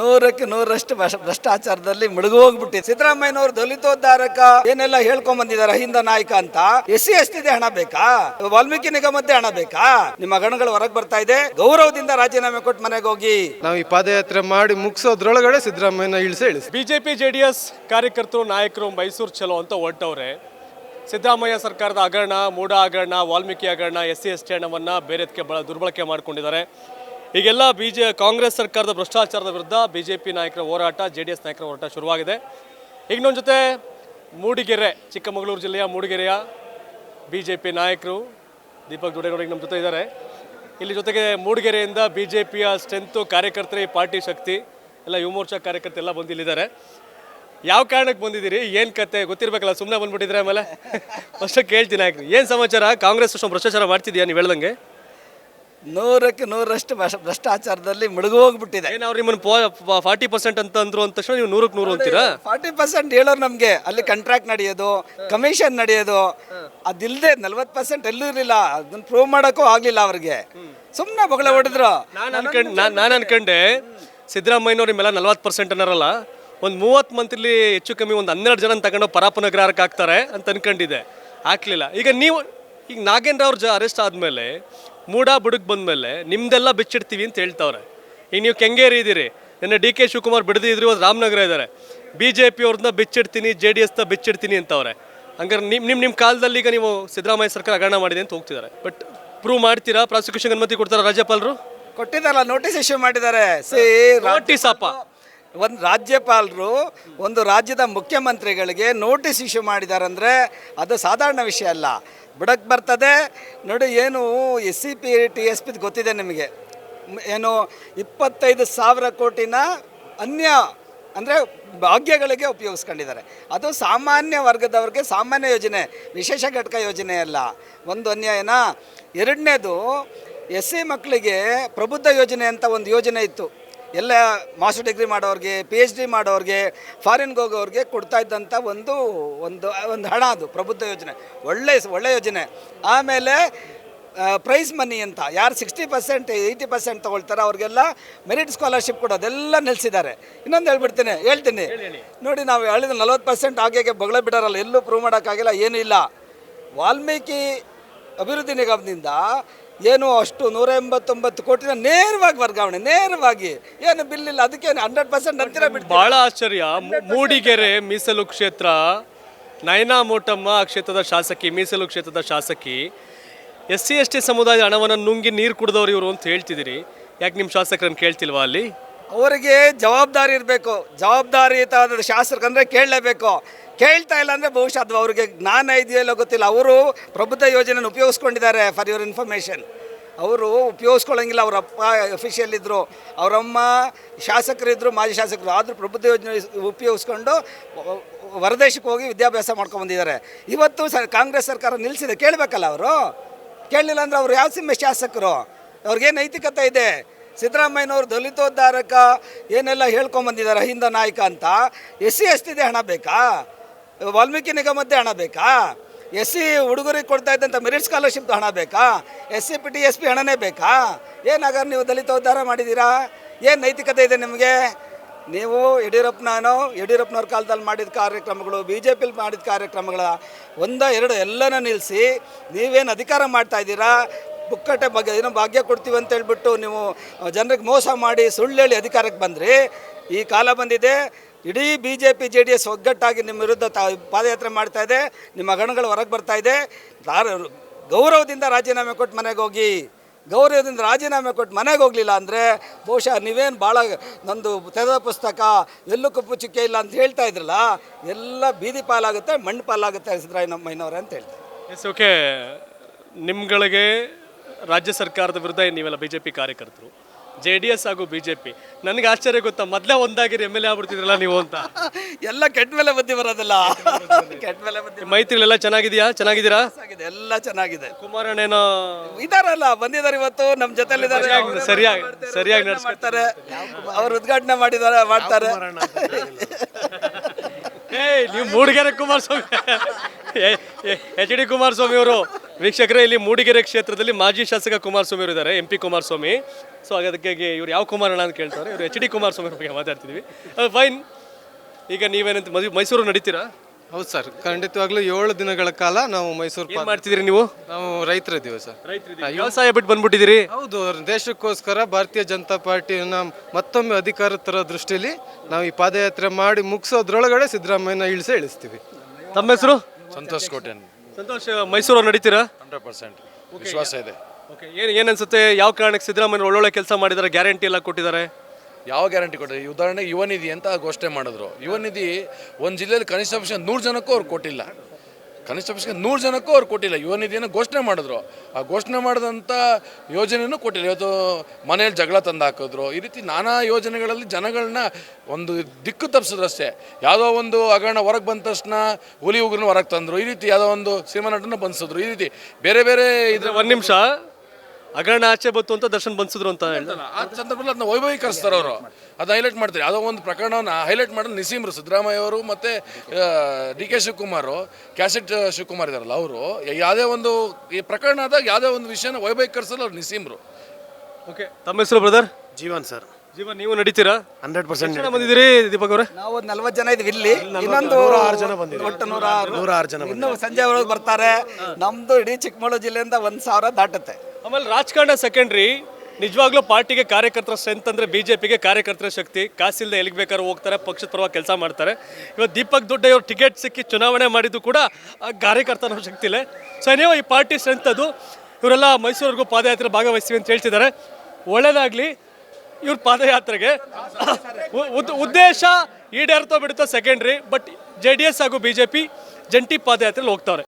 ನೂರಕ್ಕೆ ನೂರಷ್ಟು ಭ್ರಷ್ಟಾಚಾರದಲ್ಲಿ ಮುಳುಗು ಹೋಗ್ಬಿಟ್ಟಿದೆ ಸಿದ್ದರಾಮಯ್ಯನವರು ದಲಿತೋದ್ಧಾರಕ ಏನೆಲ್ಲ ಹೇಳ್ಕೊಂಡ್ ಬಂದಿದ್ದಾರೆ ಹಿಂದ ನಾಯಕ ಅಂತ? ಎಸ್ಸಿ ಸಿ ಇದೆ ಹಣ ಬೇಕಾ? ವಾಲ್ಮೀಕಿ ನಿಗಮದ್ದೇ ಹಣ ಬೇಕಾ? ನಿಮ್ಮ ಗಣಗಳು ಹೊರಗೆ ಬರ್ತಾ ಇದೆ ಗೌರವದಿಂದ ರಾಜೀನಾಮೆ ಕೊಟ್ಟು ಮನೆಗೆ ಹೋಗಿ. ನಾವು ಈ ಪಾದಯಾತ್ರೆ ಮಾಡಿ ಮುಗಿಸೋದ್ರೊಳಗಡೆ ಸಿದ್ದರಾಮಯ್ಯನ ಇಳಿಸಿ ಇಳಿಸಿ. ಬಿಜೆಪಿ ಜೆ ಡಿ ಎಸ್ ಕಾರ್ಯಕರ್ತರು ನಾಯಕರು ಮೈಸೂರು ಚಲೋ ಅಂತ ಹೊರಟವ್ರೆ ಸಿದ್ದರಾಮಯ್ಯ ಸರ್ಕಾರದ ಹಗರಣ ಮೂಡ ಹಗರಣ ವಾಲ್ಮೀಕಿ ಹಗರಣ ಎಸ್ ಸಿ ಎಸ್ ಟಿ ಹಣವನ್ನು ಬೇರೆದಕ್ಕೆ ಬಳ ದುರ್ಬಳಕೆ ಮಾಡಿಕೊಂಡಿದ್ದಾರೆ. ಈಗೆಲ್ಲ ಬಿ ಜೆ ಕಾಂಗ್ರೆಸ್ ಸರ್ಕಾರದ ಭ್ರಷ್ಟಾಚಾರದ ವಿರುದ್ಧ ಬಿ ಜೆ ಪಿ ನಾಯಕರ ಹೋರಾಟ ಜೆ ಡಿ ಎಸ್ ನಾಯಕರ ಹೋರಾಟ ಶುರುವಾಗಿದೆ. ಈಗ ನಮ್ಮ ಜೊತೆ ಮೂಡಿಗೆರೆ, ಚಿಕ್ಕಮಗಳೂರು ಜಿಲ್ಲೆಯ ಮೂಡಿಗೆರೆಯ ಬಿ ಜೆ ಪಿ ನಾಯಕರು ದೀಪಕ್ ದುಡೇಗೌಡ ನಮ್ಮ ಜೊತೆ ಇದ್ದಾರೆ. ಇಲ್ಲಿ ಜೊತೆಗೆ ಮೂಡಿಗೆರೆಯಿಂದ ಬಿ ಜೆ ಪಿಯ ಸ್ಟ್ರೆಂತು ಕಾರ್ಯಕರ್ತರೆ ಪಾರ್ಟಿ ಶಕ್ತಿ, ಎಲ್ಲ ಯುವ ಮೋರ್ಚಾ ಕಾರ್ಯಕರ್ತರು ಎಲ್ಲ ಬಂದು ಇಲ್ಲಿದ್ದಾರೆ. ಯಾವ ಕಾರಣಕ್ಕೆ ಬಂದಿದ್ದೀರಿ? ಏನು ಕತೆ? ಗೊತ್ತಿರಬೇಕಲ್ಲ ಸುಮ್ಮನೆ ಬಂದ್ಬಿಟ್ಟಿದ್ರೆ ಆಮೇಲೆ? ಫಸ್ಟ್ ಕೇಳ್ತೀನಿ ಏನು ಸಮಾಚಾರ? ಕಾಂಗ್ರೆಸ್ ಅಷ್ಟೊಂದು ಭ್ರಷ್ಟಾಚಾರ ಮಾಡ್ತಿದ್ಯಾ ನೀವು ಹೇಳ್ದಂಗೆ? ನೂರಕ್ಕೆ ನೂರಷ್ಟು ಭ್ರಷ್ಟ- ಭ್ರಷ್ಟಾಚಾರದಲ್ಲಿ ಮುಳುಗು ಹೋಗ್ಬಿಟ್ಟಿದೆ. ಏನು ಅವ್ರು ನಿಮ್ಮನ್ನು ಫಾರ್ಟಿ ಪರ್ಸೆಂಟ್ ಅಂತ ಅಂದ್ರು ಅಂದ ತಕ್ಷಣ ನೀವು ನೂರಕ್ಕೆ ನೂರು ಅಂತೀರಾ? ಫಾರ್ಟಿ ಪರ್ಸೆಂಟ್ ಹೇಳೋರು ನಮಗೆ ಅಲ್ಲಿ ಕಾಂಟ್ರಾಕ್ಟ್ ನಡೆಯೋದು ಕಮಿಷನ್ ನಡೆಯೋದು ಅದಿಲ್ಲದೆ ನಲ್ವತ್ತು ಪರ್ಸೆಂಟ್ ಎಲ್ಲೂ ಇರಲಿಲ್ಲ ಅದನ್ನ ಪ್ರೂವ್ ಮಾಡೋಕ್ಕೂ ಆಗಲಿಲ್ಲ ಅವ್ರಿಗೆ. ಸುಮ್ಮನೆ ಬೊಗಳ ಹೊಡೆದ್ರು. ನಾನು ಅನ್ಕೊಂಡ್ ನಾನು ಅನ್ಕೊಂಡೆ ಸಿದ್ದರಾಮಯ್ಯನವ್ರು ನಿಮ್ಮೆಲ್ಲ ನಲ್ವತ್ತು ಪರ್ಸೆಂಟ್ ಅನ್ನರಲ್ಲ ಒಂದು ಮೂವತ್ತು ಮಂತ್ಲಿ ಹೆಚ್ಚು ಕಮ್ಮಿ ಒಂದು ಹನ್ನೆರಡು ಜನ ತಗೊಂಡು ಪರಾಪನಗ್ರಹಕ್ಕೆ ಹಾಕ್ತಾರೆ ಅಂತ ಅನ್ಕೊಂಡಿದ್ದೆ. ಹಾಕ್ಲಿಲ್ಲ. ಈಗ ನೀವು ಈಗ ನಾಗೇಂದ್ರ ಅವ್ರ ಜ ಅರೆಸ್ಟ್ ಆದಮೇಲೆ ಮೂಡ ಬುಡಕ್ ಬಂದಮೇಲೆ ನಿಮ್ದೆಲ್ಲ ಬಿಚ್ಚಿಡ್ತೀವಿ ಅಂತ ಹೇಳ್ತಾವ್ರೆ. ಈಗ ನೀವು ಕೆಂಗೇರಿ ಇದ್ದೀರಿ ನಿನ್ನೆ ಡಿ ಕೆ ಶಿವಕುಮಾರ್ ಬಿಡದಿದ್ರು ಇವತ್ತು ರಾಮನಗರ ಇದ್ದಾರೆ ಬಿ ಜೆ ಪಿ ಅವ್ರನ್ನ ಬಿಚ್ಚಿಡ್ತೀನಿ ಜೆ ಡಿ ಎಸ್ನ ಬಿಚ್ಚಿಡ್ತೀನಿ ಅಂತವ್ರೆ. ಹಂಗಾರೆ ನಿಮ್ಮ ನಿಮ್ಮ ನಿಮ್ಮ ಕಾಲದಲ್ಲಿ ಈಗ ನೀವು ಸಿದ್ದರಾಮಯ್ಯ ಸರ್ಕಾರ ಹಗರಣ ಮಾಡಿದೆ ಅಂತ ಹೋಗ್ತಿದ್ದಾರೆ ಬಟ್ ಪ್ರೂವ್ ಮಾಡ್ತೀರಾ? ಪ್ರಾಸಿಕ್ಯೂಷನ್ ಅನುಮತಿ ಕೊಡ್ತಾರಾ ರಾಜ್ಯಪಾಲರು? ಕೊಟ್ಟಿದ್ದಾರಲ್ಲ ನೋಟಿಸ್ ಇಶ್ಯೂ ಮಾಡಿದ್ದಾರೆ. ಸಿ ನೋಟಿಸ್ ಅಪ್ಪ. ಒಂದು ರಾಜ್ಯಪಾಲರು ಒಂದು ರಾಜ್ಯದ ಮುಖ್ಯಮಂತ್ರಿಗಳಿಗೆ ನೋಟಿಸ್ ಇಶ್ಯೂ ಮಾಡಿದ್ದಾರೆ ಅಂದರೆ ಅದು ಸಾಧಾರಣ ವಿಷಯ ಅಲ್ಲ. ಬಿಡಕ್ಕೆ ಬರ್ತದೆ. ನೋಡಿ, ಏನು S C P T S P ಗೊತ್ತಿದೆ ನಿಮಗೆ. ಏನು ಇಪ್ಪತ್ತೈದು ಸಾವಿರ ಕೋಟಿನ ಅನ್ಯ, ಅಂದರೆ ಭಾಗ್ಯಗಳಿಗೆ ಉಪಯೋಗಿಸ್ಕೊಂಡಿದ್ದಾರೆ. ಅದು ಸಾಮಾನ್ಯ ವರ್ಗದವ್ರಿಗೆ ಸಾಮಾನ್ಯ ಯೋಜನೆ, ವಿಶೇಷ ಘಟಕ ಯೋಜನೆ ಅಲ್ಲ. ಒಂದು ಅನ್ಯಾಯನ. ಎರಡನೇದು ಎಸ್ ಸಿ ಮಕ್ಕಳಿಗೆ ಪ್ರಬುದ್ಧ ಯೋಜನೆ ಅಂತ ಒಂದು ಯೋಜನೆ ಇತ್ತು. ಎಲ್ಲ ಮಾಸ್ಟರ್ ಡಿಗ್ರಿ ಮಾಡೋರಿಗೆ ಪಿ ಎಚ್ ಡಿ ಮಾಡೋರಿಗೆ ಫಾರಿನ್ಗೆ ಹೋಗೋರಿಗೆ ಕೊಡ್ತಾ ಇದ್ದಂಥ ಒಂದು ಒಂದು ಒಂದು ಹಣ ಅದು ಪ್ರಬುದ್ಧ ಯೋಜನೆ. ಒಳ್ಳೆ ಒಳ್ಳೆ ಯೋಜನೆ. ಆಮೇಲೆ ಪ್ರೈಸ್ ಮನಿ ಅಂತ ಯಾರು ಸಿಕ್ಸ್ಟಿ ಪರ್ಸೆಂಟ್ ಏಯ್ಟಿ ಪರ್ಸೆಂಟ್ ತೊಗೊಳ್ತಾರೆ ಅವ್ರಿಗೆಲ್ಲ ಮೆರಿಟ್ ಸ್ಕಾಲರ್ಶಿಪ್ ಕೊಡೋದೆಲ್ಲ ನಿಲ್ಲಿಸಿದ್ದಾರೆ ಇನ್ನೊಂದು ಹೇಳ್ಬಿಡ್ತೀನಿ ಹೇಳ್ತೀನಿ. ನೋಡಿ ನಾವು ಹೇಳಿದ ನಲ್ವತ್ತು ಪರ್ಸೆಂಟ್ ಹಾಗೆ ಬಗಳ ಬಿಡೋರಲ್ಲ ಎಲ್ಲೂ ಪ್ರೂವ್ ಮಾಡೋಕ್ಕಾಗಿಲ್ಲ ಏನೂ ಇಲ್ಲ. ವಾಲ್ಮೀಕಿ ಅಭಿವೃದ್ಧಿ ನಿಗಮದಿಂದ ಏನು ಅಷ್ಟು ನೂರ ಎಂಬತ್ತೊಂಬತ್ತು ಕೋಟಿನ ನೇರವಾಗಿ ವರ್ಗಾವಣೆ ನೇರವಾಗಿ. ಏನು ಬಿಲ್ ಇಲ್ಲ ಅದಕ್ಕೆ ಹಂಡ್ರೆಡ್ ಪರ್ಸೆಂಟ್ ಅಂತೀರ ಬಿಟ್ಟು ಬಹಳ ಆಶ್ಚರ್ಯ. ಮೂಡಿಗೆರೆ ಮೀಸಲು ಕ್ಷೇತ್ರ ನಯನಾ ಮೋಟಮ್ಮ ಕ್ಷೇತ್ರದ ಶಾಸಕಿ ಮೀಸಲು ಕ್ಷೇತ್ರದ ಶಾಸಕಿ. ಎಸ್ ಸಿ ಎಸ್ ಟಿ ಸಮುದಾಯದ ಹಣವನ್ನು ನುಂಗಿ ನೀರು ಕುಡಿದವರು ಇವರು ಅಂತ ಹೇಳ್ತಿದ್ದೀರಿ ಯಾಕೆ ನಿಮ್ಮ ಶಾಸಕರನ್ನು ಕೇಳ್ತಿಲ್ವಾ ಅಲ್ಲಿ? ಅವರಿಗೆ ಜವಾಬ್ದಾರಿ ಇರಬೇಕು. ಜವಾಬ್ದಾರಿಯುತವಾದ ಶಾಸಕರಂದ್ರೆ ಕೇಳಲೇಬೇಕು. ಕೇಳ್ತಾ ಇಲ್ಲ ಅಂದರೆ ಬಹುಶಃ ಅದು ಅವ್ರಿಗೆ ಜ್ಞಾನ ಇದೆಯೋ ಗೊತ್ತಿಲ್ಲ. ಅವರು ಪ್ರಬುದ್ಧ ಯೋಜನೆಯನ್ನು ಉಪಯೋಗಿಸ್ಕೊಂಡಿದ್ದಾರೆ ಫಾರ್ ಯುವರ್ ಇನ್ಫಾರ್ಮೇಷನ್ ಅವರು ಉಪಯೋಗಿಸ್ಕೊಳ್ಳಂಗಿಲ್ಲ. ಅವ್ರ ಅಪ್ಪ ಅಫಿಷಿಯಲ್ ಇದ್ದರು ಅವರಮ್ಮ ಶಾಸಕರಿದ್ದರು ಮಾಜಿ ಶಾಸಕರು. ಆದರೂ ಪ್ರಬುದ್ಧ ಯೋಜನೆ ಉಪಯೋಗಿಸ್ಕೊಂಡು ಹೊರದೇಶಕ್ಕೆ ಹೋಗಿ ವಿದ್ಯಾಭ್ಯಾಸ ಮಾಡ್ಕೊಂಡು ಬಂದಿದ್ದಾರೆ. ಇವತ್ತು ಸ ಕಾಂಗ್ರೆಸ್ ಸರ್ಕಾರ ನಿಲ್ಲಿಸಿದೆ ಕೇಳಬೇಕಲ್ಲ ಅವರು? ಕೇಳಲಿಲ್ಲ ಅಂದರೆ ಅವ್ರು ಯಾವ ಸಿಮ್ಮೆ ಶಾಸಕರು? ಅವ್ರಿಗೇನು ನೈತಿಕತೆ ಇದೆ? ಸಿದ್ದರಾಮಯ್ಯನವರು ದಲಿತೋದ್ಧಾರಕ ಏನೆಲ್ಲ ಹೇಳ್ಕೊಂಬಂದಿದ್ದಾರೆ ಹಿಂದ ನಾಯಕ ಅಂತ? ಎಸ್ ಸಿ ಎಸ್ ಟಿದೆ ಹಣ ಬೇಕಾ? ವಾಲ್ಮೀಕಿ ನಿಗಮದ್ದೇ ಹಣ ಬೇಕಾ? ಎಸ್ ಸಿ ಹುಡುಗರಿಗೆ ಕೊಡ್ತಾ ಇದ್ದಂಥ ಮೆರಿಟ್ ಸ್ಕಾಲರ್ಶಿಪ್ ಹಣ ಬೇಕಾ? S C P T, S P ಹಣನೇ ಬೇಕಾ? ಏನಾಗ ನೀವು ದಲಿತ ಉದ್ಧಾರ ಮಾಡಿದ್ದೀರಾ ಏನು ನೈತಿಕತೆ ಇದೆ ನಿಮಗೆ? ನೀವು ಯಡಿಯೂರಪ್ಪನೋ ಯಡಿಯೂರಪ್ಪನವ್ರ ಕಾಲದಲ್ಲಿ ಮಾಡಿದ ಕಾರ್ಯಕ್ರಮಗಳು ಬಿ ಜೆ ಪಿಲಿ ಮಾಡಿದ ಕಾರ್ಯಕ್ರಮಗಳ ಒಂದ, ಎರಡು ಎಲ್ಲನ ನಿಲ್ಲಿಸಿ ನೀವೇನು ಅಧಿಕಾರ ಮಾಡ್ತಾ ಇದ್ದೀರಾ? ಪುಕ್ಕಟ್ಟೆ ಬಗ್ಗೆ ಏನೋ ಭಾಗ್ಯ ಕೊಡ್ತೀವಿ ಅಂತ ಹೇಳ್ಬಿಟ್ಟು ನೀವು ಜನರಿಗೆ ಮೋಸ ಮಾಡಿ ಸುಳ್ಳು ಹೇಳಿ ಅಧಿಕಾರಕ್ಕೆ ಬಂದ್ರಿ. ಈ ಕಾಲ ಬಂದಿದೆ. ಇಡೀ B J P J D S ಒಗ್ಗಟ್ಟಾಗಿ ನಿಮ್ಮ ವಿರುದ್ಧ ತಾ, ಪಾದಯಾತ್ರೆ ಮಾಡ್ತಾ ಇದೆ. ನಿಮ್ಮ ಗಣಗಳು ಹೊರಗೆ ಬರ್ತಾ ಇದೆ. ಗೌರವದಿಂದ ರಾಜೀನಾಮೆ ಕೊಟ್ಟು ಮನೆಗೆ ಹೋಗಿ, ಗೌರವದಿಂದ ರಾಜೀನಾಮೆ ಕೊಟ್ಟು ಮನೆಗೆ ಹೋಗಲಿಲ್ಲ ಅಂದರೆ ಬಹುಶಃ ನೀವೇನು ಭಾಳ ನಂದು ತೆರೆದ ಪುಸ್ತಕ, ಎಲ್ಲೂ ಕಪ್ಪು ಚುಕ್ಕೆ ಇಲ್ಲ ಅಂತ ಹೇಳ್ತಾ ಇದ್ರಲ್ಲ, ಎಲ್ಲ ಬೀದಿ ಪಾಲಾಗುತ್ತೆ, ಮಣ್ಣು ಪಾಲಾಗುತ್ತೆ ಸಿದ್ದರಾಮಯ್ಯನವ್ರೆ ಅಂತ ಹೇಳ್ತಾರೆ ಎಸ್ ಓಕೆ ನಿಮ್ಗಳಿಗೆ ರಾಜ್ಯ ಸರ್ಕಾರದ ವಿರುದ್ಧ ನೀವೆಲ್ಲ ಬಿ ಜೆ ಪಿ ಕಾರ್ಯಕರ್ತರು. ಜೆ ಡಿ ಎಸ್ ಹಾಗೂ ಬಿ ಜೆ ಪಿ. ನನಗೆ ಆಶ್ಚರ್ಯ ಗೊತ್ತಾ ಮೊದಲೇ ಒಂದಾಗಿರಿ ಎಂ ಎಲ್ ಎ ಆಗ್ಬಿಡ್ತಿದ್ರಲ್ಲ ನೀವು ಅಂತ. ಎಲ್ಲ ಕೆಟ್ಟ ಮೇಲೆ ಬುದ್ಧಿ ಬರೋದಿಲ್ಲ. ಕೆಟ್ಟ ಮೇಲೆ ಬುದ್ಧಿ ಮೈತ್ರಿಲೆಲ್ಲ ಚೆನ್ನಾಗಿದೆಯಾ? ಚೆನ್ನಾಗಿದ್ದೀರಾ? ಆಗಿದೆ ಎಲ್ಲ ಚೆನ್ನಾಗಿದೆ. ಕುಮಾರಣ್ಣೇನೋ ಇದಾರಲ್ಲ ಬಂದಿದ್ದಾರೆ ಇವತ್ತು ನಮ್ಮ ಜೊತೆಲಿದ್ದಾರೆ. ಸರಿಯಾಗಿ ಸರಿಯಾಗಿ ಸರಿಯಾಗಿ ನಡ್ಸ್ಕೊತಾರೆ ಮಾಡ್ತಾರೆ. ಅವ್ರು ಉದ್ಘಾಟನೆ ಮಾಡಿದ್ದಾರೆ ಮಾಡ್ತಾರೆ. ಏಯ್ ನೀವು ಮೂಡಿಗೆರೆ ಕುಮಾರಸ್ವಾಮಿ. ಎಚ್ ಡಿ ಕುಮಾರಸ್ವಾಮಿ ಅವರು. ವೀಕ್ಷಕರೇ ಇಲ್ಲಿ ಮೂಡಿಗೆರೆ ಕ್ಷೇತ್ರದಲ್ಲಿ ಮಾಜಿ ಶಾಸಕ ಕುಮಾರಸ್ವಾಮಿ ಅವರು ಇದ್ದಾರೆ ಎಂ ಪಿ ಕುಮಾರಸ್ವಾಮಿ. ಸೊ ಅದಕ್ಕೆ ಇವ್ರು ಯಾವ ಕುಮಾರಣ್ಣ ಅಂತ ಕೇಳ್ತಾರೆ ಇವರು ಎಚ್ ಡಿ ಕುಮಾರಸ್ವಾಮಿ ಅವ್ರ ಬಗ್ಗೆ ಮಾತಾಡ್ತಿದ್ವಿ. ಫೈನ್. ಈಗ ನೀವೇನಂತ ಮದುವೆ ಮೈಸೂರು ನಡೀತೀರಾ? ಹೌದು ಸರ್ ಖಂಡಿತವಾಗ್ಲೂ ಏಳು ದಿನಗಳ ಕಾಲ ನಾವು ಮೈಸೂರು ಮಾಡ್ತಿದ್ದೀರಿ ನೀವು? ನಾವು ರೈತರ ಸರ್. ವ್ಯವಸಾಯ ಬಿಟ್ಟು ಬಂದ್ಬಿಟ್ಟಿದ್ದೀರಿ? ಹೌದು ದೇಶಕ್ಕೋಸ್ಕರ ಭಾರತೀಯ ಜನತಾ ಪಾರ್ಟಿಯನ್ನ ಮತ್ತೊಮ್ಮೆ ಅಧಿಕಾರ ತರೋ ದೃಷ್ಟಿಯಲ್ಲಿ ನಾವು ಈ ಪಾದಯಾತ್ರೆ ಮಾಡಿ ಮುಗಿಸೋದ್ರೊಳಗಡೆ ಸಿದ್ದರಾಮಯ್ಯನ ಇಳಿಸಿ ಇಳಿಸ್ತೀವಿ. ತಮ್ಮ ಹೆಸರು? ಸಂತೋಷ್ ಕೋಟೆನ್. ಸಂತೋಷ್ ಮೈಸೂರು ನಡೀತೀರಾ? Hundred percent. ವಿಶ್ವಾಸ ಇದೆ. ಓಕೆ ಏನು ಏನನ್ಸುತ್ತೆ? ಅನ್ಸುತ್ತೆ ಯಾವ ಕಾರಣಕ್ಕೆ ಸಿದ್ದರಾಮಯ್ಯ ಒಳ್ಳೊಳ್ಳೆ ಕೆಲಸ ಮಾಡಿದ್ದಾರೆ ಗ್ಯಾರಂಟಿ ಎಲ್ಲ ಕೊಟ್ಟಿದ್ದಾರೆ ಯಾವ ಗ್ಯಾರಂಟಿ ಕೊಟ್ಟರೆ ಈ ಉದಾಹರಣೆಗೆ ಯುವ ನಿಧಿ ಅಂತ ಘೋಷಣೆ ಮಾಡಿದ್ರು. ಯುವ ನಿಧಿ ಒಂದು ಜಿಲ್ಲೆಯಲ್ಲಿ ಕನಿಷ್ಠ ಪಕ್ಷ ನೂರು ಜನಕ್ಕೂ ಅವ್ರು ಕೊಟ್ಟಿಲ್ಲ. ಕನಿಷ್ಠ ಪಕ್ಷ ನೂರು ಜನಕ್ಕೂ ಅವ್ರು ಕೊಟ್ಟಿಲ್ಲ. ಯುವ ನಿಧಿಯನ್ನು ಘೋಷಣೆ ಮಾಡಿದ್ರು. ಆ ಘೋಷಣೆ ಮಾಡಿದಂಥ ಯೋಜನೆಯೂ ಕೊಟ್ಟಿಲ್ಲ. ಇವತ್ತು ಮನೆಯಲ್ಲಿ ಜಗಳ ತಂದು ಹಾಕಿದ್ರು ಈ ರೀತಿ ನಾನಾ ಯೋಜನೆಗಳಲ್ಲಿ ಜನಗಳನ್ನ ಒಂದು ದಿಕ್ಕು ತಪ್ಪಿಸಿದ್ರು ಅಷ್ಟೇ. ಯಾವುದೋ ಒಂದು ಹಗರಣ ಹೊರಗೆ ಬಂದ ತಕ್ಷಣ ಹುಲಿ ಉಗ್ರನ್ನ ಹೊರಗೆ ತಂದರು. ಈ ರೀತಿ ಯಾವುದೋ ಒಂದು ಸಿನಿಮಾ ನಟನ ಬಂದಿಸಿದ್ರು ಈ ರೀತಿ ಬೇರೆ ಬೇರೆ ಇದ್ರೆ ಒಂದು ನಿಮಿಷ. ಹಗರಣ ಆಚೆ ಬಂತು ಅಂತ ದರ್ಶನ್ ಬನ್ಸಿದ್ರು ಅಂತ ಹೇಳಿದ್ರು ಆ ಸಂದರ್ಭದಲ್ಲಿ ಅದನ್ನ ವೈಭವೀಕರಿಸ್ತಾರೆ ಅವರು. ಅದು ಹೈಲೈಟ್ ಮಾಡ್ತಾರೆ. ಯಾವುದೋ ಒಂದು ಪ್ರಕರಣವನ್ನು ಹೈಲೈಟ್ ಮಾಡೋದು ನಿಸೀಮ್ರು ಸಿದ್ದರಾಮಯ್ಯ ಅವರು ಮತ್ತು D K Shivakumar cassette Shivakumar ಇದಾರಲ್ಲ ಅವರು ಯಾವುದೇ ಒಂದು ಈ ಪ್ರಕರಣ ಆದಾಗ ಯಾವುದೇ ಒಂದು ವಿಷಯನ ವೈಭವೀಕರಿಸಲು ಅವ್ರು ನಿಸೀಮ್ರು. ಓಕೆ. ತಮ್ಮ ಹೆಸರು ಬ್ರದರ್? ಜೀವನ್ ಸರ್. ಜೀವ ನೀವು ನಡೀತೀರಾ? ಹಂಡ್ರೆಡ್ ಪರ್ಸೆಂಟ್ ಜನ ಬಂದಿದ್ದೀರಿ ದೀಪಕ್ ಅವರೇ? ನಾವು ಒಂದು ನಲ್ವತ್ತು ಜನ ಇದೀವಿ ಇಲ್ಲಿ. ಇನ್ನೊಂದು ನೂರಾರು ಜನ ಬಂದಿದ್ದೀವಿ. ಒಟ್ಟು ನೂರಾರು. ನೂರಾರು ಜನ ಇನ್ನು ಸಂಜೆ ಒಳಗೆ ಬರ್ತಾರೆ. ನಮ್ದು ಇಡೀ ಚಿಕ್ಕಮಗಳೂರು ಜಿಲ್ಲೆಯಿಂದ ಒಂದು ಸಾವಿರ ದಾಟುತ್ತೆ. ಆಮೇಲೆ ರಾಜಕಾರಣ ಸೆಕೆಂಡ್ರಿ ನಿಜವಾಗ್ಲೂ ಪಾರ್ಟಿಗೆ ಕಾರ್ಯಕರ್ತರ ಸ್ಟ್ರೆಂತ್ ಅಂದ್ರೆ ಬಿಜೆಪಿಗೆ ಕಾರ್ಯಕರ್ತರ ಶಕ್ತಿ. ಕಾಸಿಲ್ಲದೆ ಎಲ್ಲಿಗೆ ಬೇಕಾದ್ರೂ ಹೋಗ್ತಾರೆ ಪಕ್ಷದ ಪರವಾಗಿ ಕೆಲಸ ಮಾಡ್ತಾರೆ. ಇವತ್ತು ದೀಪಕ್ ದೊಡ್ಡ ಇವ್ರು ಟಿಕೆಟ್ ಸಿಕ್ಕಿ ಚುನಾವಣೆ ಮಾಡಿದ್ದು ಕೂಡ ಆ ಕಾರ್ಯಕರ್ತನ ಶಕ್ತಿಲೇ ಸೊ ನೀವು ಈ ಪಾರ್ಟಿ ಸ್ಟ್ರೆಂತ್ ಅದು. ಇವರೆಲ್ಲ ಮೈಸೂರಿಗೂ ಪಾದಯಾತ್ರೆ ಭಾಗವಹಿಸ್ತೀವಿ ಅಂತ ಹೇಳ್ತಿದ್ದಾರೆ. ಒಳ್ಳೇದಾಗ್ಲಿ. ಇವ್ರ ಪಾದಯಾತ್ರೆಗೆ. ಉದ್ದೇಶ ಈಡೇರ್ತೋ ಬಿಡುತ್ತೋ secondary but J D S ಹಾಗೂ ಬಿ ಜೆ ಪಿ ಜಂಟಿ ಪಾದಯಾತ್ರೆಯಲ್ಲಿ ಹೋಗ್ತಾವ್ರೆ.